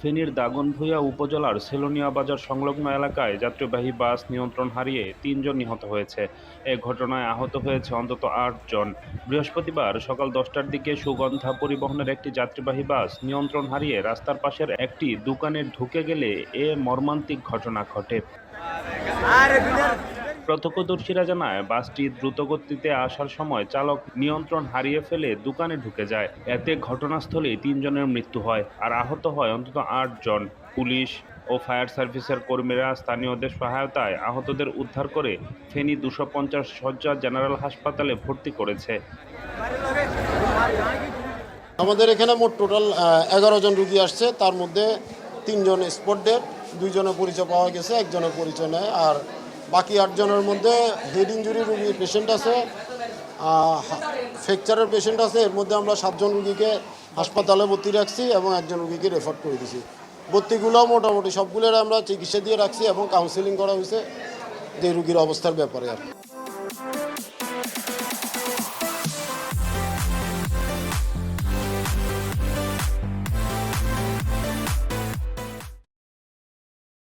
ফেনীর দাগনভূঞা উপজেলার সেলোনিয়া বাজার সংলগ্ন এলাকায় যাত্রীবাহী বাস নিয়ন্ত্রণ হারিয়ে তিনজন নিহত হয়েছে। এ ঘটনায় আহত হয়েছে অন্তত আটজন বৃহস্পতিবার সকাল দশটার দিকে সুগন্ধা পরিবহনের একটি যাত্রীবাহী বাস নিয়ন্ত্রণ হারিয়ে রাস্তার পাশের একটি দোকানে ঢুকে গেলে এ মর্মান্তিক ঘটনা ঘটে। প্রত্যক্ষদর্শীরা জানায়, বাসটি দ্রুতগতিতে আসার সময় চালক নিয়ন্ত্রণ হারিয়ে ফেলে দোকানে ঢুকে যায়। এতে ঘটনাস্থলেই তিনজনের মৃত্যু হয় আর আহত হয় অন্তত আট জন। পুলিশ ও ফায়ার সার্ভিসের কর্মীরা স্থানীয়দের সহায়তায় আহতদের উদ্ধার করে ফেনী দুশো পঞ্চাশ শয্যা জেনারেল হাসপাতালে ভর্তি করেছে। আমাদের এখানে মোট টোটাল এগারো জন রুগী আসছে। তার মধ্যে তিনজন স্পট ডেড দুইজনের পরিচয় পাওয়া গেছে, একজনের পরিচয় নেয় আর বাকি আটজনের মধ্যে হেড ইঞ্জুরি রুগী পেশেন্ট আছে ফ্র্যাকচারের পেশেন্ট আছে, এর মধ্যে আমরা সাতজন রুগীকে হাসপাতালে ভর্তি রাখছি এবং একজন রুগীকে রেফার করে দিছি ভর্তিগুলোও মোটামুটি সবগুলোর আমরা চিকিৎসা দিয়ে রাখছি এবং কাউন্সিলিং করা হয়েছে যে রুগীর অবস্থার ব্যাপারে আর।